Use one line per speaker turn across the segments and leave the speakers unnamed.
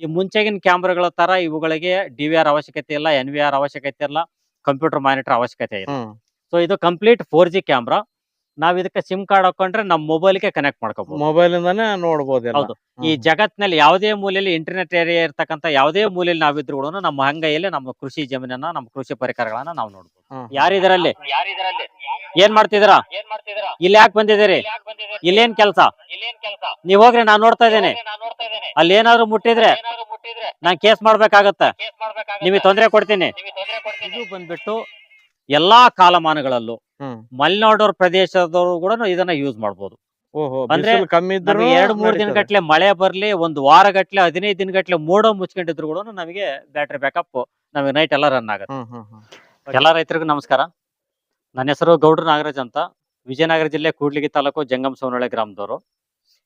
ಈ ಮುಂಚೆಗಿನ ಕ್ಯಾಮ್ರಾಗಳ ತರ ಇವುಗಳಿಗೆ ಡಿ ವಿ ಆರ್ ಅವಶ್ಯಕತೆ ಇಲ್ಲ ಎನ್ ವಿ ಆರ್ ಅವಶ್ಯಕತೆ ಇಲ್ಲ ಕಂಪ್ಯೂಟರ್ ಮಾನಿಟರ್ ಅವಶ್ಯಕತೆ ಇಲ್ಲ. ಸೊ ಇದು ಕಂಪ್ಲೀಟ್ ಫೋರ್ ಜಿ ಕ್ಯಾಮ್ರಾ. ನಾವ್ ಇದಕ್ಕೆ ಸಿಮ್ ಕಾರ್ಡ್ ಹಾಕೊಂಡ್ರೆ ನಮ್ಮ ಮೊಬೈಲ್ಗೆ ಕನೆಕ್ಟ್ ಮಾಡ್ಕೋಬಹುದು
ಮೊಬೈಲ್ ಇಂದಾನೆ ನೋಡಬಹುದು.
ಹೌದು. ಈ. ಜಗತ್ನಲ್ಲಿ ಯಾವುದೇ ಮೂಲೆಯಲ್ಲಿ ಇಂಟರ್ನೆಟ್ ಏರಿಯಾ ಇರ್ತಕ್ಕಂಥ ಯಾವುದೇ ಮೂಲೆಯಲ್ಲಿ ನಾವಿದ್ರು ಕೂಡ ನಮ್ಮ ಅಂಗೈಯಲ್ಲಿ ನಮ್ಮ ಕೃಷಿ ಜಮೀನನ್ನ ನಮ್ಮ ಕೃಷಿ ಪರಿಕರಗಳನ್ನ ನಾವು ನೋಡ್ಬೋದು.
ಯಾರಿದ್ರಲ್ಲಿ
ಯಾರಿದರಲ್ಲಿ ಏನ್ ಮಾಡ್ತಿದ್ದೀರಾ? ಇಲ್ಲಿ ಯಾಕೆ ಬಂದಿದ್ದೀರಿ? ಇಲ್ಲೇನ್ ಕೆಲಸ? ನೀವ್ ಹೋಗ್ರಿ ನಾನ್ ನೋಡ್ತಾ ಇದ್ದೇನೆ. ಅಲ್ಲಿ ಏನಾದ್ರು ಮುಟ್ಟಿದ್ರೆ ನಾನ್ ಕೇಸ್ ಮಾಡ್ಬೇಕಾಗತ್ತೆ. ನಿಮಗೆ ತೊಂದರೆ ಕೊಡ್ತೀನಿ. ಇದು ಬಂದ್ಬಿಟ್ಟು ಎಲ್ಲಾ ಕಾಲಮಾನಗಳಲ್ಲೂ
ಮಲೆನಾಡು
ಮಲೆನಾಡೋರ್ ಪ್ರದೇಶದವರು ಕೂಡ ಇದನ್ನ ಯೂಸ್
ಮಾಡಬಹುದು
ಅಂದ್ರೆ ಎರಡ್ ಮೂರ್ ದಿನ ಗಟ್ಲೆ ಮಳೆ ಬರ್ಲಿ ಒಂದು ವಾರ ಗಟ್ಲೆ ಹದಿನೈದು ದಿನ ಗಟ್ಲೆ ಮೋಡ ಮುಚ್ಕೊಂಡಿದ್ರು ಕೂಡ ನಮಗೆ ಬ್ಯಾಟ್ರಿ ಬ್ಯಾಕಪ್ ನಮಗೆ ನೈಟ್ ಎಲ್ಲ ರನ್ ಆಗುತ್ತೆ. ಎಲ್ಲ ರೈತರಿಗೂ ನಮಸ್ಕಾರ. ನನ್ನ ಹೆಸರು ಗೌಡ್ರ ನಾಗರಾಜ್ ಅಂತ. ವಿಜಯನಗರ ಜಿಲ್ಲೆ ಕೂಡ್ಲಿಗಿ ತಾಲೂಕು ಜಂಗಮ ಸೋನಳ್ಳಿ ಗ್ರಾಮದವರು.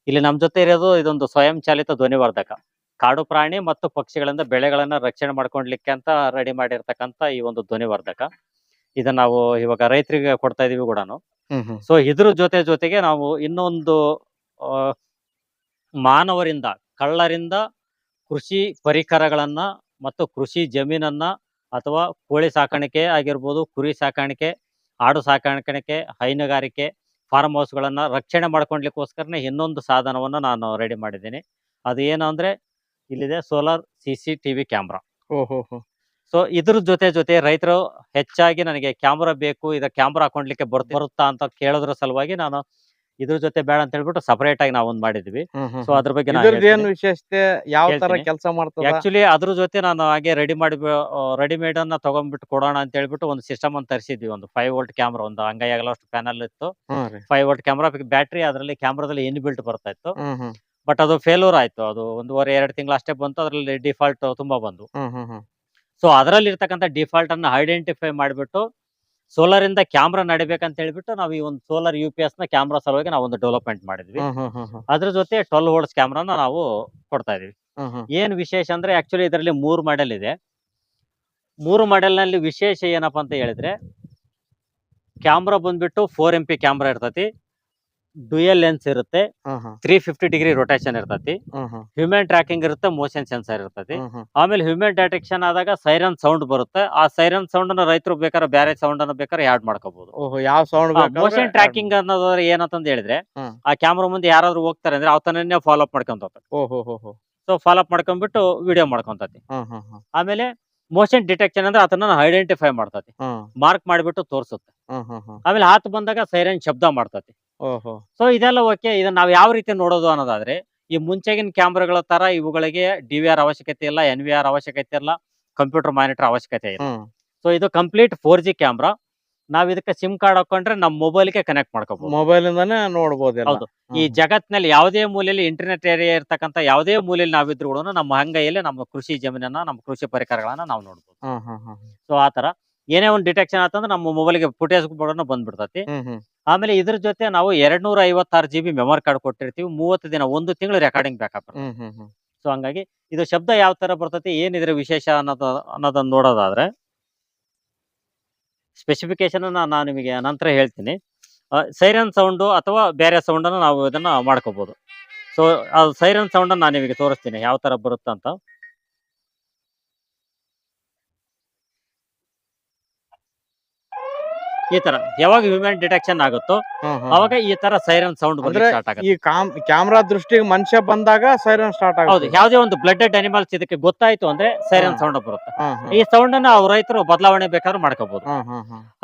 ಇಲ್ಲಿ ನಮ್ಮ ಜೊತೆ ಇರೋದು ಇದೊಂದು ಸ್ವಯಂ ಚಾಲಿತ ಧ್ವನಿವರ್ಧಕ ಕಾಡು ಪ್ರಾಣಿ ಮತ್ತು ಪಕ್ಷಿಗಳಿಂದ ಬೆಳೆಗಳನ್ನ ರಕ್ಷಣೆ ಮಾಡ್ಕೊಂಡ್ಲಿಕ್ಕೆ ಅಂತ ರೆಡಿ ಮಾಡಿರ್ತಕ್ಕಂತ ಈ ಒಂದು ಧ್ವನಿವರ್ಧಕ ಇದನ್ನ ನಾವು ಇವಾಗ ರೈತರಿಗೆ ಕೊಡ್ತಾ ಇದೀವಿ ಕೂಡ ಸೊ ಇದ್ರ ಜೊತೆ ಜೊತೆಗೆ ನಾವು ಇನ್ನೊಂದು ಮಾನವರಿಂದ ಕಳ್ಳರಿಂದ ಕೃಷಿ ಪರಿಕರಗಳನ್ನ ಮತ್ತು ಕೃಷಿ ಜಮೀನನ್ನ ಅಥವಾ ಕೋಳಿ ಸಾಕಾಣಿಕೆ ಆಗಿರ್ಬೋದು ಕುರಿ ಸಾಕಾಣಿಕೆ ಆಡು ಸಾಕಾಣಿಕೆ ಹೈನುಗಾರಿಕೆ ಫಾರ್ಮ್ ಹೌಸ್ಗಳನ್ನ ರಕ್ಷಣೆ ಮಾಡ್ಕೊಂಡ್ಲಿಕ್ಕೋಸ್ಕರನೇ ಇನ್ನೊಂದು ಸಾಧನವನ್ನು ನಾನು ರೆಡಿ ಮಾಡಿದ್ದೀನಿ. ಅದು ಏನು ಅಂದ್ರೆ ಇಲ್ಲಿದೆ solar C C T V camera so ಇದ್ರ ಜೊತೆ ಜೊತೆ ರೈತರು ಹೆಚ್ಚಾಗಿ ನನಗೆ ಕ್ಯಾಮ್ರಾ ಬೇಕು ಇದ ಕ್ಯಾಮ್ರಾ ಹಾಕೊಂಡ್ಲಿಕ್ಕೆ ಬರ್ ಬರುತ್ತಾ ಅಂತ ಕೇಳಿದ್ರ ಸಲುವಾಗಿ ನಾನು ಇದ್ರ ಜೊತೆ ಬೇಡ ಅಂತ ಹೇಳ್ಬಿಟ್ಟು ಸಪರೇಟ್ ಆಗಿ ನಾವೊಂದ್ ಒಂದ್ ಮಾಡಿದ್ವಿ ಸೊ ಅದ್ರ ಬಗ್ಗೆ
ವಿಶೇಷತೆ? ಯಾವ ತರ ಕೆಲಸ ಮಾಡ್ತಾರೆ
ಆಕ್ಚುಲಿ ಅದ್ರ ಜೊತೆ ನಾನು ಹಾಗೆ ರೆಡಿ ಮಾಡಿ ರೆಡಿಮೇಡ್ ಅನ್ನ ತಗೊಂಡ್ಬಿಟ್ಟು ಕೊಡೋಣ ಅಂತ ಹೇಳ್ಬಿಟ್ಟು ಒಂದು ಸಿಸ್ಟಮ್ ಅನ್ನು ತರಿಸಿದ್ವಿ. ಒಂದು ಫೈವ್ ವೋಲ್ಟ್ ಕ್ಯಾಮ್ರಾ ಒಂದು ಅಂಗೈ ಆಗಲಷ್ಟು ಪ್ಯಾನಲ್ ಇತ್ತು. ಫೈವ್ ವೋಲ್ಟ್ ಕ್ಯಾಮ್ರಾ ಬ್ಯಾಟ್ರಿ ಅದರಲ್ಲಿ ಕ್ಯಾಮ್ರಾದಲ್ಲಿ ಇನ್ ಬಿಲ್ಟ್ ಬರ್ತಾ ಇತ್ತು. ಬಟ್ ಅದು ಫೇಲ್ಯೂರ್ ಆಯ್ತು. ಅದು ಒಂದೂವರೆ ಎರಡು ತಿಂಗಳು ಅಷ್ಟೇ ಬಂತು. ಅದರಲ್ಲಿ ಡಿಫಾಲ್ಟ್ ತುಂಬಾ ಬಂದು. ಸೊ ಅದರಲ್ಲಿ ಇರ್ತಕ್ಕಂಥ ಡಿಫಾಲ್ಟ್ ಅನ್ನ ಐಡೆಂಟಿಫೈ ಮಾಡಿಬಿಟ್ಟು ಸೋಲಾರ್ ಇಂದ ಕ್ಯಾಮ್ರಾ ನಡಿಬೇಕಂತ ಹೇಳ್ಬಿಟ್ಟು ನಾವು ಈ ಒಂದು ಸೋಲಾರ್ ಯು ಪಿ ಎಸ್ನ ಕ್ಯಾಮ್ರಾ ಸಲುವಾಗಿ ನಾವು ಒಂದು ಡೆವಲಪ್ಮೆಂಟ್ ಮಾಡಿದ್ವಿ. ಅದ್ರ ಜೊತೆ ಟ್ವೆಲ್ ವೋಲ್ಟ್ಸ್ ಕ್ಯಾಮ್ರಾನ ನಾವು ಕೊಡ್ತಾ ಇದೀವಿ. ಏನ್ ವಿಶೇಷ ಅಂದ್ರೆ ಆಕ್ಚುಲಿ ಇದರಲ್ಲಿ ಮೂರು ಮಾಡೆಲ್ ಇದೆ. ಮೂರು ಮಾಡೆಲ್ನಲ್ಲಿ ವಿಶೇಷ ಏನಪ್ಪಾ ಅಂತ ಹೇಳಿದ್ರೆ ಕ್ಯಾಮ್ರಾ ಬಂದ್ಬಿಟ್ಟು ಫೋರ್ ಎಂ ಪಿ ಕ್ಯಾಮ್ರಾ ಇರ್ತತಿ. ಡುಯಲ್ ಲೆನ್ಸ್ ಇರುತ್ತೆ. ತ್ರೀ ಫಿಫ್ಟಿ ಡಿಗ್ರಿ ರೊಟೇಷನ್ ಇರ್ತತಿ. ಹ್ಯೂಮನ್ ಟ್ರ್ಯಾಕಿಂಗ್ ಇರುತ್ತೆ ಮೋಷನ್ ಸೆನ್ಸರ್ ಇರ್ತತಿ. ಆಮೇಲೆ ಹ್ಯೂಮನ್ ಡಿಟೆಕ್ಷನ್ ಆದಾಗ ಸೈರನ್ ಸೌಂಡ್ ಬರುತ್ತೆ. ಆ ಸೈರನ್ ಸೌಂಡ್ ಅನ್ನ ರೈತರು ಬೇಕಾದ್ರೆ ಬೇರೆ ಸೌಂಡ್ ಅನ್ನ ಬೇಕಾದ್ರೆ ಆಡ್ ಮಾಡ್ಕೋಬಹುದು
ಓಹೋ ಯಾವ ಸೌಂಡ್
ಮೋಷನ್ ಟ್ರ್ಯಾಕಿಂಗ್ ಅನ್ನೋದ್ರ ಏನಂತಂದ್ ಹೇಳಿದ್ರೆ ಆ ಕ್ಯಾಮ್ರಾ ಮುಂದೆ ಯಾರಾದ್ರೂ ಹೋಗ್ತಾರೆ ಅಂದ್ರೆ ಅವತನನ್ನೇ ಫಾಲೋ ಅಪ್ ಮಾಡ್ಕೊಂತ ಹೋಗ್ತಾರೆ. ಸೊ ಫಾಲೋ ಅಪ್ ಮಾಡ್ಕೊಂಡ್ಬಿಟ್ಟು ವಿಡಿಯೋ ಮಾಡ್ಕೊಂತತಿ. ಆಮೇಲೆ ಮೋಷನ್ ಡಿಟೆಕ್ಷನ್ ಅಂದ್ರೆ ಅದನ್ನ ಐಡೆಂಟಿಫೈ ಮಾಡ್ತತಿ. ಮಾರ್ಕ್ ಮಾಡಿಬಿಟ್ಟು ತೋರಿಸುತ್ತೆ. ಆಮೇಲೆ ಹಾತ್ ಬಂದಾಗ ಸೈರನ್ ಶಬ್ದ ಮಾಡ್ತತಿ.
ಓಹೋ.
ಸೊ ಇದೆಲ್ಲ ಓಕೆ ಇದನ್ನ ನಾವು ಯಾವ ರೀತಿ ನೋಡೋದು ಅನ್ನೋದಾದ್ರೆ ಈ ಮುಂಚೆಗಿನ ಕ್ಯಾಮ್ರಾಗಳ ತರ ಇವುಗಳಿಗೆ ಡಿ ವಿ ಆರ್ ಅವಶ್ಯಕತೆ ಇಲ್ಲ ಎನ್ ವಿ ಆರ್ ಅವಶ್ಯಕತೆ ಇಲ್ಲ ಕಂಪ್ಯೂಟರ್ ಮಾನಿಟರ್ ಅವಶ್ಯಕತೆ ಇಲ್ಲ.
ಹ್ಮ್.
ಸೊ ಇದು ಕಂಪ್ಲೀಟ್ ಫೋರ್ ಜಿ ಕ್ಯಾಮ್ರಾ. ನಾವ್ ಇದಕ್ಕೆ ಸಿಮ್ ಕಾರ್ಡ್ ಹಾಕೊಂಡ್ರೆ ನಮ್ಮ ಮೊಬೈಲ್ಗೆ ಕನೆಕ್ಟ್ ಮಾಡ್ಕೋಬಹುದು
ಮೊಬೈಲ್ ಇಂದಾನೆ ನೋಡಬಹುದು ಎಲ್ಲ.
ಹೌದು. ಈ. ಜಗತ್ನಲ್ಲಿ ಯಾವುದೇ ಮೂಲೆಯಲ್ಲಿ ಇಂಟರ್ನೆಟ್ ಏರಿಯಾ ಇರ್ತಕ್ಕಂಥ ಯಾವುದೇ ಮೂಲೆಯಲ್ಲಿ ನಾವಿದ್ರು ಕೂಡ ನಮ್ಮ ಅಂಗೈಯಲ್ಲಿ ನಮ್ಮ ಕೃಷಿ ಜಮೀನನ್ನ ನಮ್ಮ ಕೃಷಿ ಪರಿಕರಗಳನ್ನ ನಾವು ನೋಡ್ಬೋದು.
ಹ್ಮ್ ಹ್ಮ್ ಹ್ಮ್
ಸೊ ಆತರ ತರ. ಏನೇ ಒಂದು ಡಿಟೆಕ್ಷನ್ ಆತಂದ್ರೆ ನಮ್ಮ ಮೊಬೈಲ್ಗೆ ಫುಟೇಜ್ ಕೂಡ ಬಂದ್ಬಿಡ್ತತಿ.
ಹ್ಮ್ ಹ್ಮ್.
ಆಮೇಲೆ ಇದ್ರ ಜೊತೆ ನಾವು ಎರಡ್ ನೂರ ಐವತ್ತಾರು ಜಿ ಬಿ ಮೆಮೊರಿ ಕಾರ್ಡ್ ಕೊಟ್ಟಿರ್ತೀವಿ. ಮೂವತ್ತು ದಿನ ಒಂದು ತಿಂಗಳು ರೆಕಾರ್ಡಿಂಗ್ ಬ್ಯಾಕಪ್ ಸೊ ಹಂಗಾಗಿ ಇದು ಶಬ್ದ ಯಾವ ತರ ಬರ್ತತಿ ಏನಿದ್ರೆ ವಿಶೇಷ ಅನ್ನೋದು ಅನ್ನೋದನ್ನ ನೋಡೋದಾದ್ರೆ ಸ್ಪೆಸಿಫಿಕೇಶನ್ ನಾನು ನಿಮಗೆ ನಂತರ ಹೇಳ್ತೀನಿ. ಸೈರನ್ ಸೌಂಡು ಅಥವಾ ಬೇರೆ ಸೌಂಡನ್ನು ನಾವು ಇದನ್ನ ಮಾಡ್ಕೋಬಹುದು ಸೊ ಆ ಸೈರನ್ ಸೌಂಡನ್ನು ನಾನು ನಿಮಗೆ ತೋರಿಸ್ತೀನಿ ಯಾವ ತರ ಬರುತ್ತಂತ. ಈ ತರ. ಯಾವಾಗ ಹ್ಯೂಮನ್ ಡಿಟೆಕ್ಷನ್ ಆಗುತ್ತೋ ಅವಾಗ ಈ ತರ ಸೈರನ್ ಸೌಂಡ್ ಸ್ಟಾರ್ಟ್ ಆಗುತ್ತೆ.
ಈ ಕ್ಯಾಮ್ರಾ ದೃಷ್ಟಿಗೆ ಮನುಷ್ಯ ಬಂದಾಗ ಸೈರನ್ ಸ್ಟಾರ್ಟ್
ಹೌದು
ಆಗುತ್ತೆ
ಯಾವುದೇ ಒಂದು ಬ್ಲಡೆಡ್ ಅನಿಮಲ್ಸ್ ಇದಕ್ಕೆ ಗೊತ್ತಾಯ್ತು ಅಂದ್ರೆ ಸೈರನ್ ಸೌಂಡ್ ಬರುತ್ತೆ. ಈ ಸೌಂಡ್ ಅನ್ನ ಅವ್ರ ರೈತರು ಬದಲಾವಣೆ ಬೇಕಾದ್ರೂ ಮಾಡ್ಕೋಬಹುದು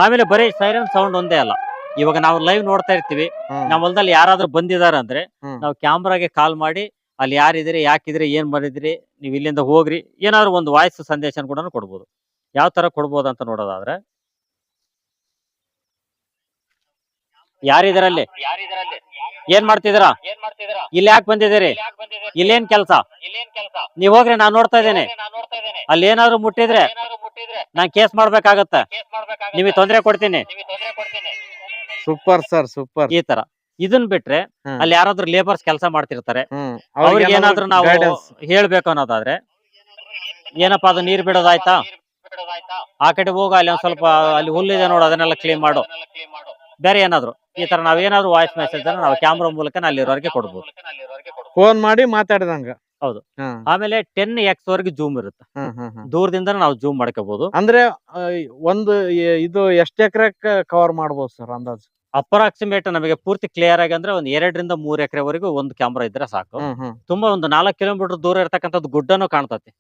ಆಮೇಲೆ ಬರೀ ಸೈರನ್ ಸೌಂಡ್ ಒಂದೇ ಅಲ್ಲ. ಇವಾಗ ನಾವು ಲೈವ್ ನೋಡ್ತಾ ಇರ್ತೀವಿ. ನಮ್ಮ ಹೊಲದಲ್ಲಿ ಯಾರಾದ್ರೂ ಬಂದಿದಾರ ಅಂದ್ರೆ. ನಾವು ಕ್ಯಾಮ್ರಾಗೆ ಕಾಲ್ ಮಾಡಿ ಅಲ್ಲಿ ಯಾರಿದ್ರಿ ಯಾಕಿದ್ರೆ ಏನ್ ಮಾಡಿದ್ರಿ ನೀವು ಇಲ್ಲಿಂದ ಹೋಗ್ರಿ ಏನಾದ್ರು ಒಂದು ವಾಯ್ಸ್ ಸಂದೇಶ ಕೂಡ ಕೊಡ್ಬೋದು. ಯಾವ ತರ ಕೊಡ್ಬೋದು ಅಂತ ನೋಡೋದಾದ್ರೆ ಯಾರಿದರಲ್ಲಿ? ಏನ್ ಮಾಡ್ತಿದ್ದೀರಾ? ಇಲ್ಲಿ ಯಾಕೆ ಬಂದಿದ್ದೀರಿ? ಇಲ್ಲೇನ್ ಕೆಲಸ? ನೀವ್ ಹೋಗ್ರಿ ನಾನ್ ನೋಡ್ತಾ ಇದ್ದೇನೆ. ಅಲ್ಲಿ ಏನಾದ್ರು ಮುಟ್ಟಿದ್ರೆ ನಾನ್ ಕೇಸ್ ಮಾಡ್ಬೇಕಾಗತ್ತೆ. ನಿಮಗೆ ತೊಂದರೆ ಕೊಡ್ತೀನಿ.
Super sir super.
ಈ ತರ. ಇದನ್ ಬಿಟ್ರೆ ಅಲ್ಲಿ ಯಾರಾದ್ರೂ ಲೇಬರ್ಸ್ ಕೆಲಸ ಮಾಡ್ತಿರ್ತಾರೆ. ಅವ್ರಿಗೆ ಏನಾದ್ರೂ ನಾವು ಹೇಳ್ಬೇಕು ಅನ್ನೋದಾದ್ರೆ ಏನಪ್ಪಾ ಅದು ನೀರ್ ಬಿಡೋದಾಯ್ತಾ? ಆ ಕಡೆ ಹೋಗ ಅಲ್ಲಿ ಒಂದ್ ಸ್ವಲ್ಪ ಅಲ್ಲಿ ಹುಲ್ಲಿದೆ ನೋಡು ಅದನ್ನೆಲ್ಲ ಕ್ಲೀನ್ ಮಾಡು. ಬೇರೆ ಏನಾದ್ರು? ಈ ತರ ನಾವ್ ಏನಾದ್ರು ವಾಯ್ಸ್ ಮೆಸೇಜ್ ಅನ್ನ ನಾವು ಕ್ಯಾಮ್ರಾ ಮೂಲಕ ಅಲ್ಲಿ ಇರೋರಿಗೆ ಕೊಡ್ಬೋದು.
ಫೋನ್ ಮಾಡಿ ಮಾತಾಡಿದಂಗ.
ಹೌದು. ಆಮೇಲೆ ಟೆನ್ ಎಕ್ಸ್ ವರೆಗೆ ಜೂಮ್ ಇರುತ್ತೆ. ದೂರದಿಂದ ನಾವು ಜೂಮ್ ಮಾಡ್ಕೋಬಹುದು
ಅಂದ್ರೆ ಒಂದು ಇದು ಎಷ್ಟು ಎಕರೆ ಕವರ್ ಮಾಡಬಹುದು ಸರ್ ಅಂದಾಜು?
ಅಪ್ರಾಕ್ಸಿಮೇಟ್ ನಮಗೆ ಪೂರ್ತಿ ಕ್ಲಿಯರ್ ಆಗಿ ಅಂದ್ರೆ ಒಂದ್ ಎರಡರಿಂದ ಮೂರ್ ಎಕರೆವರೆಗೂ ಒಂದು ಕ್ಯಾಮ್ರಾ ಇದ್ರೆ ಸಾಕು. ತುಂಬಾ ಒಂದು ನಾಲ್ಕು ಕಿಲೋಮೀಟರ್ ದೂರ ಇರತಕ್ಕಂಥದ್ದು ಗುಡ್ಡನು ಕಾಣ್ತತಿ.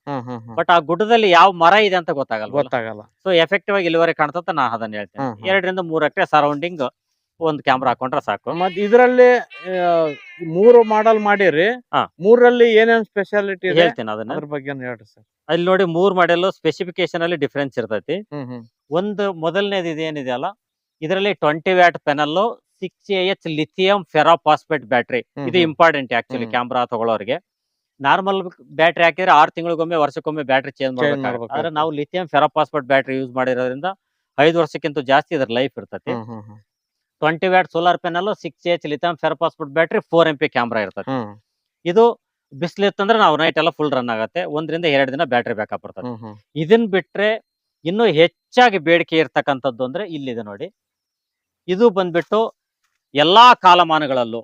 ಬಟ್ ಆ ಗುಡ್ಡದಲ್ಲಿ ಯಾವ ಮರ ಇದೆ ಅಂತ ಗೊತ್ತಾಗಲ್ಲ
ಗೊತ್ತಾಗಲ್ಲ.
ಸೊ ಎಫೆಕ್ಟಿವ್ ಆಗಿ ಇಲ್ಲಿವರೆಗೆ ಕಾಣ್ತತ್ತ ನಾ ಅದನ್ನ ಹೇಳ್ತೇನೆ. ಎರಡರಿಂದ ಮೂರ್ ಎಕರೆ ಸರೌಂಡಿಂಗ್ ಒಂದು ಕ್ಯಾಮ್ರಾ ಹಾಕೊಂಡ್ರೆ ಸಾಕು.
ಮತ್ತೆ ಇದರಲ್ಲಿ ಮೂರು ಮಾಡಲ್ ಮಾಡಿರಿ.
ಹಾ.
ಮೂರಲ್ಲಿ ಏನೇನ್ ಸ್ಪೆಷಾಲಿಟಿ ಇದೆ?
ಹೇಳ್ತೀನಿ ಅದನ್ನ.
ಅದ್ರ ಬಗ್ಗೆ ಹೇಳ್ರಿ ಸರ್.
ಅಲ್ಲಿ ನೋಡಿ ಮೂರ್ ಮಾಡೆಲ್ ಸ್ಪೆಸಿಫಿಕೇಶನ್ ಅಲ್ಲಿ ಡಿಫ್ರೆನ್ಸ್ ಇರ್ತೈತಿ.
ಹ್ಮ್ ಹ್ಮ್.
ಒಂದು ಮೊದಲನೇದು ಇದೇನಿದೆಯಲ್ಲ ಇದರಲ್ಲಿ twenty watt panel six A H lithium ferrophosphate battery
hmm
ಇದು
ಹ್ಮ್.
Important actually
hmm.
ಕ್ಯಾಮ್ರಾ ತಗೊಳ್ಳೋರಿಗೆ ನಾರ್ಮಲ್ ಬ್ಯಾಟ್ರಿ ಹಾಕಿದ್ರೆ ಆರು ತಿಂಗಳಿಗೊಮ್ಮೆ ವರ್ಷಕ್ಕೊಮ್ಮೆ ಬ್ಯಾಟ್ರಿ ಚೇಂಜ್ ಮಾಡಬೇಕಾಗುತ್ತೆ.
ಮಾಡ್ಬೇಕಾಗುತ್ತೆ.
ಆದ್ರೆ ನಾವು ಲಿಥಿಯಂ ಫೆರಾಪಾಸ್ಪೇಟ್ ಬ್ಯಾಟ್ರಿ ಯೂಸ್ ಮಾಡಿರೋದ್ರಿಂದ ಐದು ವರ್ಷಕ್ಕಿಂತ ಜಾಸ್ತಿ ಇದ್ರ ಲೈಫ್ ಇರ್ತೈತಿ.
ಹ್ಮ್ ಹ್ಮ್ ಹ್ಮ್.
Twenty watt solar panel six H lithium ferrophosphate battery four M P camera
ಇರ್ತದೆ.
ಇದು ಬಿಸಿಲಿತ್ತಂದ್ರೆ ನಾವು ನೈಟ್ ಎಲ್ಲ ಫುಲ್ ರನ್ ಆಗುತ್ತೆ. ಒಂದರಿಂದ ಎರಡು ದಿನ ಬ್ಯಾಟ್ರಿ ಬ್ಯಾಕಪ್ ಬರ್ತದೆ
ಹ್ಮ್ ಹ್ಮ್.
ಇದನ್ ಬಿಟ್ರೆ ಇನ್ನು ಹೆಚ್ಚಾಗಿ ಬೇಡಿಕೆ ಇರ್ತಕ್ಕಂಥದ್ದು ಅಂದ್ರೆ ಇಲ್ಲಿದೆ ನೋಡಿ. ಇದು ಬಂದ್ಬಿಟ್ಟು ಎಲ್ಲಾ ಕಾಲಮಾನಗಳಲ್ಲೂ.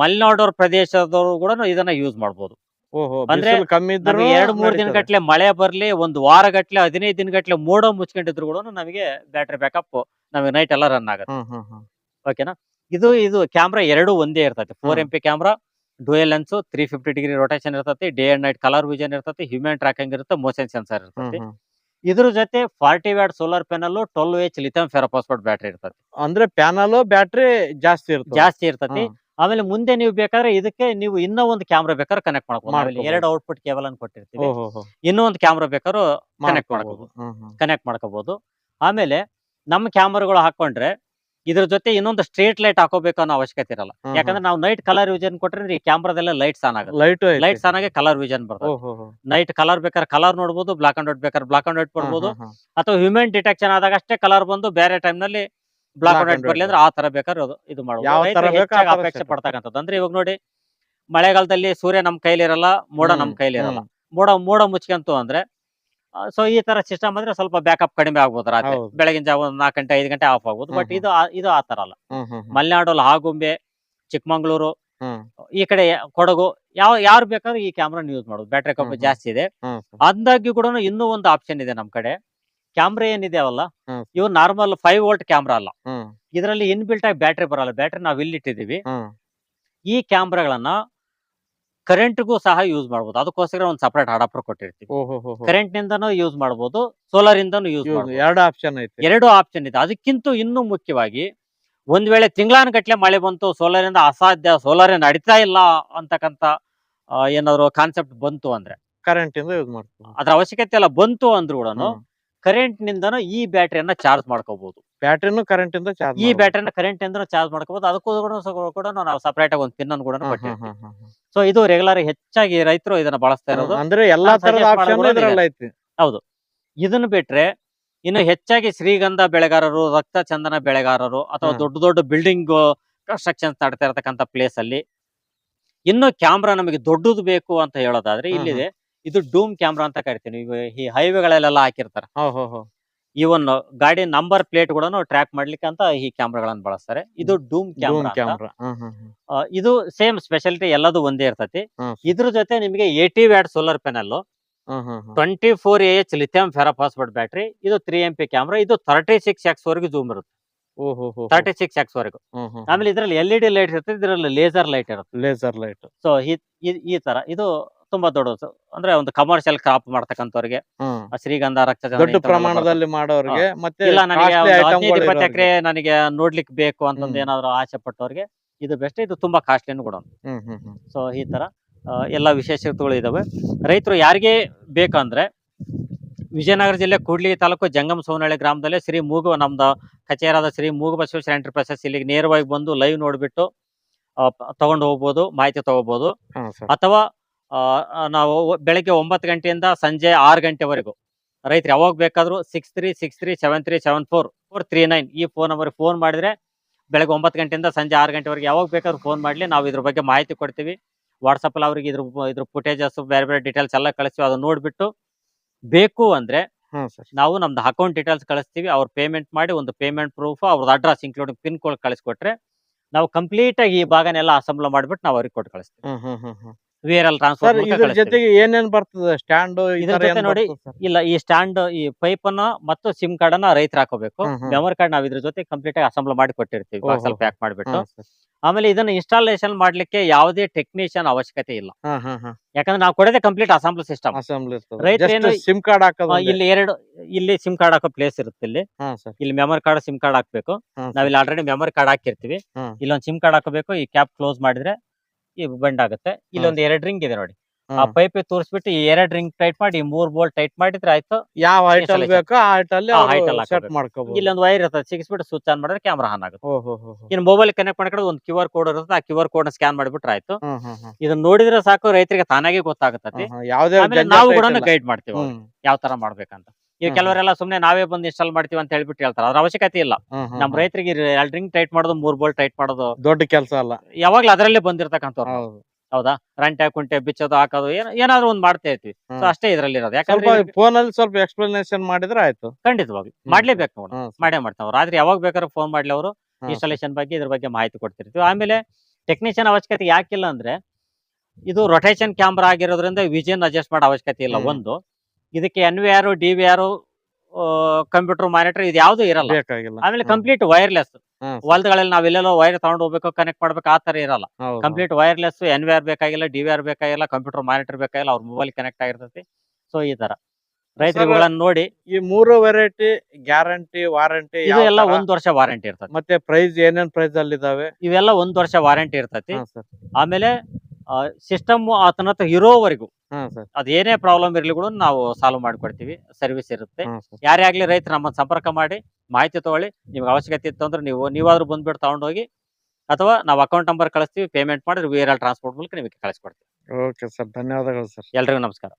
ಮಲೆನಾಡೋರ್ ಪ್ರದೇಶದವರು ಕೂಡ ಇದನ್ನ ಯೂಸ್ ಮಾಡ್ಬೋದು.
ಓಹೋ
ಅಂದ್ರೆ ಎರಡು ಮೂರು ದಿನಗಟ್ಲೆ ಮಳೆ ಬರ್ಲಿ ಒಂದು ವಾರ ಗಟ್ಲೆ ಹದಿನೈದು ದಿನಗಟ್ಲೆ ಮೋಡ ಮುಚ್ಕೊಂಡಿದ್ರು ಕೂಡ ನಮಗೆ ಬ್ಯಾಟ್ರಿ ಬ್ಯಾಕಪ್ ನಮಗೆ ನೈಟ್ ಎಲ್ಲ ರನ್ ಆಗುತ್ತೆ. ಓಕೆನಾ ಇದು ಇದು ಕ್ಯಾಮ್ರಾ ಎರಡು ಒಂದೇ ಇರ್ತೈತೆ. Four. M P camera dual lens three fifty degree rotation ಇರ್ತೈತಿ day and night colour vision ಇರ್ತೈತಿ ಹ್ಯೂಮನ್ ಟ್ರ್ಯಾಕಿಂಗ್ ಇರುತ್ತೆ ಮೋಷನ್ ಸೆನ್ಸರ್ ಇರ್ತೈತಿ. ಇದ್ರ ಜೊತೆ forty watt solar panel twelve H lithium ferrophosphate battery ಇರ್ತೈತಿ.
ಅಂದ್ರೆ ಪ್ಯಾನಲ್ ಬ್ಯಾಟ್ರಿ ಜಾಸ್ತಿ ಇರ್ತದೆ.
ಜಾಸ್ತಿ ಇರ್ತೈತಿ. ಆಮೇಲೆ ಮುಂದೆ ನೀವು ಬೇಕಾದ್ರೆ ಇದಕ್ಕೆ ನೀವು ಇನ್ನೂ ಒಂದು ಕ್ಯಾಮ್ರಾ ಬೇಕಾದ್ರೆ ಕನೆಕ್ಟ್ ನಾವಿಲ್ಲಿ ಎರಡು ಔಟ್ಪುಟ್ ಕೇಬಲ್ ಅನ್ನು ಕೊಟ್ಟಿರ್ತೀವಿ. ಇನ್ನೂ ಒಂದು ಕ್ಯಾಮ್ರಾ ಬೇಕಾದ್ರು
ಕನೆಕ್ಟ್ ಮಾಡ್ಕೋಬಹುದು.
ಕನೆಕ್ಟ್ ಮಾಡ್ಕೋಬಹುದು ಆಮೇಲೆ ನಮ್ಮ ಕ್ಯಾಮ್ರಾಗಳು ಹಾಕೊಂಡ್ರೆ ಇದ್ರ ಜೊತೆ ಇನ್ನೊಂದು ಸ್ಟ್ರೇಟ್ ಲೈಟ್ ಹಾಕೋಬೇಕು ಅನ್ನೋ ಅವಶ್ಯಕತೆ ಇರಲ್ಲ. ಯಾಕಂದ್ರೆ ನಾವು ನೈಟ್ ಕಲರ್ ವಿಜನ್ ಕೊಟ್ರೆ ಈ ಕ್ಯಾಮ್ರಾದಲ್ಲ ಲೈಟ್ಸ್ ಆನ್ ಆಗುತ್ತೆ.
ಲೈಟ್
ಲೈಟ್ಸ್ ಆನ್ ಆಗಿ ಕಲರ್ ವಿಜನ್ ಬರ್ತದೆ. ನೈಟ್ ಕಲರ್ ಬೇಕಾದ್ರೆ ಕಲರ್ ನೋಡಬಹುದು ಬ್ಲಾಕ್ ಅಂಡ್ ವೈಟ್ ಬೇಕಾದ್ರೆ ಬ್ಲಾಕ್ ಅಂಡ್ ವೈಟ್
ಹ್ಮ್.
ಅಥವಾ ಹ್ಯೂಮನ್ ಡಿಟೆಕ್ಷನ್ ಆದಾಗ ಅಷ್ಟೇ ಕಲರ್ ಬಂದು ಬೇರೆ ಟೈಮ್ನಲ್ಲಿ ಬ್ಲಾಕ್ ಅಂಡ್ ವೈಟ್ ಬರ್ಲಿ ಅಂದ್ರೆ ಆ ತರ ಬೇಕಾದ್ರೆ ಇದು
ಮಾಡಬಹುದು
ಅಪೇಕ್ಷೆ. ಪಡ್ತಕ್ಕಂಥದ್ದು. ಅಂದ್ರೆ ಇವಾಗ ನೋಡಿ ಮಳೆಗಾಲದಲ್ಲಿ ಸೂರ್ಯ ನಮ್ ಕೈಲಿರಲ್ಲ ಮೋಡ ನಮ್
ಕೈಲಿರಲ್ಲ.
ಮೋಡ ಮೋಡ ಮುಚ್ಕಂತು ಅಂದ್ರೆ ಸೊ ಈ ತರ ಸಿಸ್ಟಮ್ ಅಂದ್ರೆ ಸ್ವಲ್ಪ ಬ್ಯಾಕಪ್ ಕಡಿಮೆ ಆಗ್ಬೋದು ರಾತ್ರಿ
ಹೌದು.
ಬೆಳಗಿನ ಜಾವ ಒಂದ್ ನಾಲ್ಕು ಗಂಟೆ ಐದು ಗಂಟೆ ಆಫ್ ಆಗ್ಬೋದು ಬಟ್
ಹ್ಮ್.
ಇದು ಆ- ಇದು ಆ ತರ ಅಲ್ಲ
ಹ್ಮ್ ಹ್ಮ್ ಹ್ಮ್.
ಮಲೆನಾಡಲ್ಲಿ ಆಗುಂಬೆ ಚಿಕ್ಕಮಂಗ್ಳೂರು
ಹ್ಮ್.
ಈ ಕಡೆ ಕೊಡಗು ಯಾವ ಯಾರು ಬೇಕಾದ್ರೂ ಈ ಕ್ಯಾಮ್ರಾ ಯೂಸ್ ಮಾಡೋದು ಬ್ಯಾಟ್ರಿ ಕಪ್
ಹ್ಮ್.
ಜಾಸ್ತಿ ಇದೆ
ಹ್ಮ್.
ಅಂದಾಗ್ಯೂ ಕೂಡ ಇನ್ನೂ ಒಂದು ಆಪ್ಷನ್ ಇದೆ ನಮ್ ಕಡೆ ಕ್ಯಾಮ್ರಾ ಏನಿದೆ ಅವಲ್ಲ
ಹ್ಮ್.
ಇವು ನಾರ್ಮಲ್ ಫೈವ್ ವೋಲ್ಟ್ ಕ್ಯಾಮ್ರಾ ಅಲ್ಲ
ಹ್ಮ್
ಇದರಲ್ಲಿ ಇನ್ಬಿಲ್ಟ್ ಆಗಿ ಬ್ಯಾಟ್ರಿ ಬರಲ್ಲ ಬ್ಯಾಟ್ರಿ ನಾವ್ ಇಲ್ಲಿ
ಇಟ್ಟಿದೀವಿ
ಈ ಕ್ಯಾಮ್ರಾಗಳನ್ನ ಕರೆಂಟ್ಗೂ ಸಹ ಯೂಸ್ ಮಾಡಬಹುದು ಅದಕ್ಕೋಸ್ಕರ ಒಂದು ಸಪರೇಟ್ ಅಡಾಪ್ಟರ್ ಕೊಟ್ಟಿರ್ತೀವಿ. ಕರೆಂಟ್ ನಿಂದನೂ ಯೂಸ್ ಮಾಡಬಹುದು ಸೋಲಾರ್ ಇಂದನೂ ಯೂಸ್ ಮಾಡಬಹುದು
ಎರಡು ಆಪ್ಷನ್ ಐತೆ.
ಎರಡು ಆಪ್ಷನ್ ಇದೆ. ಅದಕ್ಕಿಂತ ಇನ್ನೂ ಮುಖ್ಯವಾಗಿ ಒಂದ್ ವೇಳೆ ತಿಂಗಳಾನುಗಟ್ಲೆ ಮಳೆ ಬಂತು ಸೋಲಾರ್ ಇಂದ ಅಸಾಧ್ಯ ಸೋಲಾರ್ ನಡೀತಾ ಇಲ್ಲ ಅಂತಕ್ಕಂತ ಏನಾದ್ರು ಕಾನ್ಸೆಪ್ಟ್ ಬಂತು ಅಂದ್ರೆ
ಕರೆಂಟ್ ಇಂದ ಯೂಸ್ ಮಾಡ್ತೀವಿ.
ಅದ್ರ ಅವಶ್ಯಕತೆ ಎಲ್ಲ ಬಂತು ಅಂದ್ರೂ ಕೂಡ ಕರೆಂಟ್ ನಿಂದನೂ ಈ ಬ್ಯಾಟ್ರಿಯನ್ನ ಚಾರ್ಜ್ ಮಾಡ್ಕೋಬಹುದು
ಬ್ಯಾಟ್ರಿನು ಕರೆಂಟ್ ಇಂದ ಚಾರ್ಜ್
ಈ ಬ್ಯಾಟ್ರಿನ ಕರೆಂಟ್ ಇಂದ ಚಾರ್ಜ್ ಮಾಡ್ಕೋಬಹುದು ಅದಕ್ಕೂ ಕೂಡ ನಾವು ಸಪರೇಟ್ ಆಗಿ ಒಂದು ಪಿನ್ ಅನ್ನು ಕೂಡ ಕೊಟ್ಟಿರ್ತೀವಿ. ಸೊ ಇದು ರೆಗ್ಯುಲರ್ ಹೆಚ್ಚಾಗಿ ರೈತರು ಇದನ್ನ ಬಳಸ್ತಾ ಇರೋದು.
ಅಂದ್ರೆ ಎಲ್ಲಾ ತರದ ಆಪ್ಷನ್ ಐತಿ.
ಇದನ್ನ ಬಿಟ್ರೆ ಇನ್ನು ಹೆಚ್ಚಾಗಿ ಶ್ರೀಗಂಧ ಬೆಳೆಗಾರರು ರಕ್ತ ಚಂದನ ಬೆಳೆಗಾರರು ಅಥವಾ ದೊಡ್ಡ ದೊಡ್ಡ ಬಿಲ್ಡಿಂಗ್ ಕನ್ಸ್ಟ್ರಕ್ಷನ್ ನಡ್ತಾ ಇರತಕ್ಕಂತ ಪ್ಲೇಸ್ ಅಲ್ಲಿ ಇನ್ನು ಕ್ಯಾಮ್ರಾ ನಮಗೆ ದೊಡ್ಡದು ಬೇಕು ಅಂತ ಹೇಳೋದಾದ್ರೆ ಇಲ್ಲಿದೆ. ಇದು ಡೂಮ್ ಕ್ಯಾಮ್ರಾ ಅಂತ ಕರಿತೀನಿ. ಈ ಹೈವೇಗಳಲ್ಲೆಲ್ಲ ಹಾಕಿರ್ತಾರೆ. ಇವನ್ ಗಾಡಿ ನಂಬರ್ ಪ್ಲೇಟ್ ಕೂಡ ಟ್ರ್ಯಾಕ್ ಮಾಡ್ಲಿಕ್ಕೆ ಅಂತ ಈ ಕ್ಯಾಮ್ರಾಗಳನ್ನ ಬಳಸ್ತಾರೆ. ಇದು ಡೂಮ್ ಕ್ಯಾಮ್ರಾ. ಇದು ಸೇಮ್ ಸ್ಪೆಷಾಲಿಟಿ ಎಲ್ಲದು ಒಂದೇ ಇರ್ತತಿ. ಇದ್ರ ಜೊತೆ ನಿಮಗೆ eighty watt solar
hmm.
Twenty four A H lithium ferrophosphate battery ಇದು ತ್ರೀ ಎಂ ಪಿ ಕ್ಯಾಮ್ರಾ ಇದು ತರ್ಟಿ ಸಿಕ್ಸ್ ಎಕ್ಸ್ ವರೆಗೂ ಜೂಮ್ ಇರುತ್ತೆ. ತರ್ಟಿ ಸಿಕ್ಸ್ ಎಕ್ಸ್ ವರೆಗೂ. ಆಮೇಲೆ ಇದ್ರಲ್ಲಿ ಎಲ್ ಇ ಡಿ ಲೈಟ್ ಇರುತ್ತೆ ಇದ್ರಲ್ಲಿ ಲೇಸರ್ ಲೈಟ್ ಇರುತ್ತೆ.
Laser light.
ಸೊ ಈ ತರ. ಇದು ತುಂಬಾ ದೊಡ್ಡದು. ಅಂದ್ರೆ ಒಂದು ಕಮರ್ಷಿಯಲ್ ಕ್ರಾಪ್ ಮಾಡ್ತಕ್ಕಂಥವ್ರಿಗೆ. ಶ್ರೀಗಂಧ ರಕ್ತ
ದೊಡ್ಡ ಪ್ರಮಾಣದಲ್ಲಿ ಮಾಡೋರಿಗೆ ಮತ್ತೆ
ಇಲ್ಲ ನನಗೆ ಹದಿನೈದು ಇಪ್ಪತ್ತು ಎಕರೆ ನನಗೆ ನೋಡ್ಲಿಕ್ಕೆ ಬೇಕು ಅಂತಂದು ಏನಾದ್ರು ಆಸೆ ಪಟ್ಟವ್ರಿಗೆ ಇದು ಬೆಸ್ಟ್ ಇದು ತುಂಬಾ ಕಾಸ್ಟ್ಲಿನೂ ಕೂಡ. ಸೊ ಈ ತರ ಎಲ್ಲಾ ವಿಶೇಷತೆಗಳು ಇದಾವೆ. ರೈತರು ಯಾರಿಗೆ ಬೇಕಂದ್ರೆ ವಿಜಯನಗರ ಜಿಲ್ಲೆ ಕೂಡ್ಲಿ ತಾಲೂಕು ಜಂಗಮ ಸೋನಹಳ್ಳಿ ಗ್ರಾಮದಲ್ಲಿ ಶ್ರೀ ಮೂಗು ನಮ್ದು ಕಚೇರಾದ ಶ್ರೀ ಮೂಗು ಬಸವೇಶ್ವರ ಎಂಟರ್ಪ್ರೈಸಸ್ ಇಲ್ಲಿಗೆ ನೇರವಾಗಿ ಬಂದು ಲೈವ್ ನೋಡ್ಬಿಟ್ಟು ತಗೊಂಡು ಹೋಗ್ಬೋದು ಮಾಹಿತಿ ತಗೋಬಹುದು ಅಥವಾ ನಾವು ಬೆಳಗ್ಗೆ ಒಂಬತ್ತು ಗಂಟೆಯಿಂದ ಸಂಜೆ ಆರು ಗಂಟೆವರೆಗೂ. ರೈತರು ಯಾವಾಗ ಬೇಕಾದರೂ six three six three seven three seven four four three nine ಈ ಫೋನ್ ನಂಬರ್ಗೆ ಫೋನ್ ಮಾಡಿದ್ರೆ ಬೆಳಗ್ಗೆ ಒಂಬತ್ತು ಗಂಟೆಯಿಂದ ಸಂಜೆ ಆರು ಗಂಟೆವರೆಗೆ ಯಾವಾಗ ಬೇಕಾದ್ರೂ ಫೋನ್ ಮಾಡಲಿ. ನಾವು ಇದ್ರ ಬಗ್ಗೆ ಮಾಹಿತಿ ಕೊಡ್ತೀವಿ. ವಾಟ್ಸಪ್ಪಲ್ಲಿ ಅವ್ರಿಗೆ ಇದ್ರ ಇದ್ರ ಫುಟೇಜಸ್ ಬೇರೆ ಬೇರೆ ಡೀಟೇಲ್ಸ್ ಎಲ್ಲ ಕಳಿಸ್ತೀವಿ. ಅದನ್ನ ನೋಡಿಬಿಟ್ಟು ಬೇಕು ಅಂದ್ರೆ ನಾವು ನಮ್ದು ಅಕೌಂಟ್ ಡೀಟೇಲ್ಸ್ ಕಳಿಸ್ತೀವಿ. ಅವ್ರು ಪೇಮೆಂಟ್ ಮಾಡಿ ಒಂದು ಪೇಮೆಂಟ್ ಪ್ರೂಫ್ ಅವ್ರದ್ದು ಅಡ್ರೆಸ್ ಇನ್ಕ್ಲೂಡಿಂಗ್ ಪಿನ್ ಕೋಡ್ ಕಳಿಸ್ಕೊಟ್ರೆ ನಾವು ಕಂಪ್ಲೀಟ್ ಆಗಿ ಈ ಭಾಗನೆಲ್ಲ ಅಸೆಂಬ್ಲ್ ಮಾಡಿಬಿಟ್ಟು ನಾವು ಅವ್ರಿಗೆ ಕೊಟ್ಟು ಕಳಿಸ್ತೀವಿ. ವಿ ಆರ್ ಎಲ್
ಸರ್
ಟ್ರಾನ್ಸ್ಫರ್
ಇದ್ರ ಜೊತೆಗೆ ಏನೇನ್ ಬರ್ತದೆ? ಸ್ಟ್ಯಾಂಡ್
ಇದ್ರ ಜೊತೆ ನೋಡಿ, ಇಲ್ಲ ಈ ಸ್ಟ್ಯಾಂಡ್ ಈ ಪೈಪ್ ಅನ್ನ ಮತ್ತು ಸಿಮ್ ಕಾರ್ಡ್ ಅನ್ನ ರೈತರ ಹಾಕೋಬೇಕು. ಮೆಮೊರಿ ಕಾರ್ಡ್ ನಾವು ಇದ್ರ ಜೊತೆ ಕಂಪ್ಲೀಟ್ ಆಗಿ ಅಸೆಂಬಲ್ ಮಾಡಿ ಕೊಟ್ಟಿರ್ತೀವಿ ಸ್ವಲ್ಪ ಪ್ಯಾಕ್ ಮಾಡಿಬಿಟ್ಟು. ಆಮೇಲೆ ಇದನ್ನ ಇನ್ಸ್ಟಾಲೇಷನ್ ಮಾಡ್ಲಿಕ್ಕೆ ಯಾವುದೇ ಟೆಕ್ನಿಷಿಯನ್ ಅವಶ್ಯಕತೆ ಇಲ್ಲ. ಯಾಕಂದ್ರೆ ನಾವು ಕೊಡೋದೇ ಕಂಪ್ಲೀಟ್ ಅಸೆಂಬ್ಲ್ ಸಿಸ್ಟಮ್ ಏನು-
ಸಿಮ್ ಕಾರ್ಡ್ ಹಾಕೋದು
ಇಲ್ಲಿ ಎರಡು ಇಲ್ಲಿ ಸಿಮ್ ಕಾರ್ಡ್ ಹಾಕೋ ಪ್ಲೇಸ್ ಇರುತ್ತೆ ಇಲ್ಲಿ. ಇಲ್ಲಿ ಮೆಮೊರಿ ಕಾರ್ಡ್ ಸಿಮ್ ಕಾರ್ಡ್ ಹಾಕ್ಬೇಕು. ನಾವಿಲ್ಲಿ ಆಲ್ರೆಡಿ ಮೆಮೊರಿ ಕಾರ್ಡ್ ಹಾಕಿರ್ತೀವಿ. ಇಲ್ಲೊಂದ್ ಸಿಮ್ ಕಾರ್ಡ್ ಹಾಕಬೇಕು ಈ ಕ್ಯಾಪ್ ಕ್ಲೋಸ್ ಮಾಡಿದ್ರೆ ಬಂಡ್ ಆಗುತ್ತೆ. ಇಲ್ಲೊಂದು ಎರಡು ರಿಂಗ್ ಇದೆ ನೋಡಿ. ಆ ಪೈಪ್ ತೋರಿಸ್ಬಿಟ್ಟು ಈ ಎರಡು ರಿಂಗ್ ಟೈಟ್ ಮಾಡಿ ಮೂರ್ ಬೋಲ್ ಟೈಟ್ ಮಾಡಿದ್ರೆ ಆಯ್ತು.
ಯಾವ ಹೈಟ್ ಅಲ್ಲಿ. ಬೇಕೋ ಆ ಹೈಟ್ ಅಲ್ಲಿ
ಆ height ಅಲ್ಲಿ
ಸೆಟ್ ಮಾಡ್ಕೋಬಹುದು
ಇಲ್ಲೊಂದು ವೈರ್ ಇರುತ್ತೆ ಸಿಗಿಸ್ಬಿಟ್ಟು ಸ್ವಿಚ್ ಆನ್ ಮಾಡಿದ್ರೆ ಕ್ಯಾಮ್ರಾ ಆನ್ ಆಗುತ್ತೆ. ಇನ್ನು ಮೊಬೈಲ್ ಕನೆಕ್ಟ್ ಮಾಡ್ಕೊಂಡು ಒಂದು ಕ್ಯೂ ಆರ್ ಕೋಡ್ ಇರುತ್ತೆ ಆ ಕ್ಯೂ ಆರ್ ಕೋಡ್ ಸ್ಕ್ಯಾನ್ ಮಾಡಿಬಿಟ್ರೆ ಆಯ್ತು. ಇದನ್ನ ನೋಡಿದ್ರೆ ಸಾಕು ರೈತರಿಗೆ ತಾನಾಗೆ ಗೊತ್ತಾಗುತ್ತೆ ನಾವು ಕೂಡ. ಗೈಡ್ ಮಾಡ್ತೀವಿ ಯಾವ ತರ ಮಾಡ್ಬೇಕಂತ. ಈಗ. ಕೆಲವರೆಲ್ಲ ಸುಮ್ನೆ ನಾವೇ ಬಂದು ಇನ್ಸ್ಟಾಲ್ ಮಾಡ್ತೀವಿ ಅಂತ ಹೇಳ್ಬಿಟ್ಟು ಹೇಳ್ತಾರೆ. ಅದ್ರ ಅವಶ್ಯಕತೆ ಇಲ್ಲ. ನಮ್. ರೈತರಿಗೆ ಎರಡು ರಿಂಗ್ ಟೈಟ್ ಮಾಡೋದು ಮೂರ್ ಬೋಲ್ಟ್ ಟೈಟ್ ಮಾಡೋದು
ದೊಡ್ಡ ಕೆಲಸ ಅಲ್ಲ.
ಯಾವಾಗ್ಲೂ ಅದರಲ್ಲೇ ಬಂದಿರ್ತಕ್ಕಂಥವ್ರು
ಹೌದು.
ರಂಟೆ ಕುಂಟೆ ಬಿಚ್ಚೋದು ಹಾಕೋದು ಏನ್ ಏನಾದ್ರು ಒಂದ್ ಮಾಡ್ತಾ ಇರ್ತೀವಿ. ಸೊ ಅಷ್ಟೇ ಇದ್ರಲ್ಲಿ ಇರೋದು ಯಾಕಂದ್ರೆ
ಫೋನ್ ಅಲ್ಲಿ ಸ್ವಲ್ಪ ಎಕ್ಸ್ಪ್ಲನೇಷನ್ ಮಾಡಿದ್ರೆ ಆಯ್ತು.
ಖಂಡಿತವಾಗಿ. ಮಾಡ್ಲೇಬೇಕು ನೋಡು. ಮಾಡೇ ಮಾಡ್ತಾವ್ ರಾತ್ರಿ ಯಾವಾಗ ಬೇಕಾದ್ರೂ ಫೋನ್ ಮಾಡ್ಲಿ ಅವರು. ಇನ್ಸ್ಟಾಲೇಷನ್ ಬಗ್ಗೆ ಇದ್ರ ಬಗ್ಗೆ ಮಾಹಿತಿ ಕೊಡ್ತಿರ್ತೀವಿ. ಆಮೇಲೆ ಟೆಕ್ನಿಷಿಯನ್ ಅವಶ್ಯಕತೆ ಯಾಕಿಲ್ಲ ಅಂದ್ರೆ ಇದು ರೊಟೇಷನ್ ಕ್ಯಾಮ್ರಾ ಆಗಿರೋದ್ರಿಂದ ವಿಷನ್ ಅಡ್ಜಸ್ಟ್ ಮಾಡೋ ಅವಶ್ಯಕತೆ ಇಲ್ಲ. ಒಂದು. ಇದಕ್ಕೆ N V R D V R computer monitor ಇದು ಯಾವ್ದು ಇರಲ್ಲ.
ಬೇಕಾಗಿಲ್ಲ.
ಆಮೇಲೆ ಕಂಪ್ಲೀಟ್ ವೈರ್ಲೆಸ್
ಹೊಲ್ದಗಳಲ್ಲಿ
ಹೊಲಗಳಲ್ಲಿ ನಾವ್ ಎಲ್ಲೆಲ್ಲೋ ವೈರ್ ತಗೊಂಡ್ ಹೋಗ್ಬೇಕು ಕನೆಕ್ಟ್ ಮಾಡ್ಬೇಕು ಆ ತರ ಇರಲ್ಲ. Complete wireless N V R ಬೇಕಾಗಿಲ್ಲ ಡಿ ವಿ ಆರ್ ಬೇಕಾಗಿಲ್ಲ ಕಂಪ್ಯೂಟರ್ ಮಾನಿಟರ್ ಬೇಕಾಗಿಲ್ಲ ಅವ್ರ ಮೊಬೈಲ್ ಕನೆಕ್ಟ್ ಆಗಿರ್ತೈತಿ. ಸೊ ಈ ತರ ರೈತರುಗಳನ್ನ ನೋಡಿ.
ಈ ಮೂರು ವೆರೈಟಿ ಗ್ಯಾರಂಟಿ ವಾರಂಟಿ
ಇದೆಲ್ಲ ಎಲ್ಲ ಒಂದ್ ವರ್ಷ ವಾರಂಟಿ ಇರ್ತದೆ
ಮತ್ತೆ ಪ್ರೈಸ್ ಏನೇನ್ ಪ್ರೈಸ್ ಅಲ್ಲಿ ಇದಾವೆ
ಇವೆಲ್ಲ ಒಂದ್ ವರ್ಷ ವಾರಂಟಿ ಇರ್ತತಿ. ಆಮೇಲೆ ಸಿಸ್ಟಮ್ ಆತನ ಹತ್ರ ಇರೋವರೆಗೂ
ಅದೇನೇ ಸರ್.
ಅದ್ ಏನೇ ಪ್ರಾಬ್ಲಮ್ ಇರ್ಲಿ ಕೂಡ ನಾವು ಸಾಲ್ವ್ ಮಾಡಿಕೊಡ್ತೀವಿ ಸರ್ವಿಸ್ ಇರುತ್ತೆ. ಯಾರೇ ಆಗ್ಲಿ ರೈತರು ನಮ್ಮನ್ನು ಸಂಪರ್ಕ ಮಾಡಿ ಮಾಹಿತಿ ತಗೊಳ್ಳಿ ನಿಮ್ಗೆ ಅವಶ್ಯಕತೆ ಇತ್ತು ಅಂದ್ರೆ ನೀವು ನೀವಾದ್ರೂ ಬಂದ್ಬಿಟ್ಟು ತಗೊಂಡೋಗಿ ಅಥವಾ ನಾವು ಅಕೌಂಟ್ ನಂಬರ್ ಕಳಿಸ್ತೀವಿ ಪೇಮೆಂಟ್ ಮಾಡಿದ್ರೆ ವಿ ಆರ್ ಎಲ್ ಟ್ರಾನ್ಸ್ಪೋರ್ಟ್ ಮೂಲಕ ನಿಮಗೆ ಕಳಿಸ್ಕೊಡ್ತೀವಿ.
ಓಕೆ ಸರ್ ಧನ್ಯವಾದಗಳು ಸರ್.
ಎಲ್ರಿಗೂ ನಮಸ್ಕಾರ.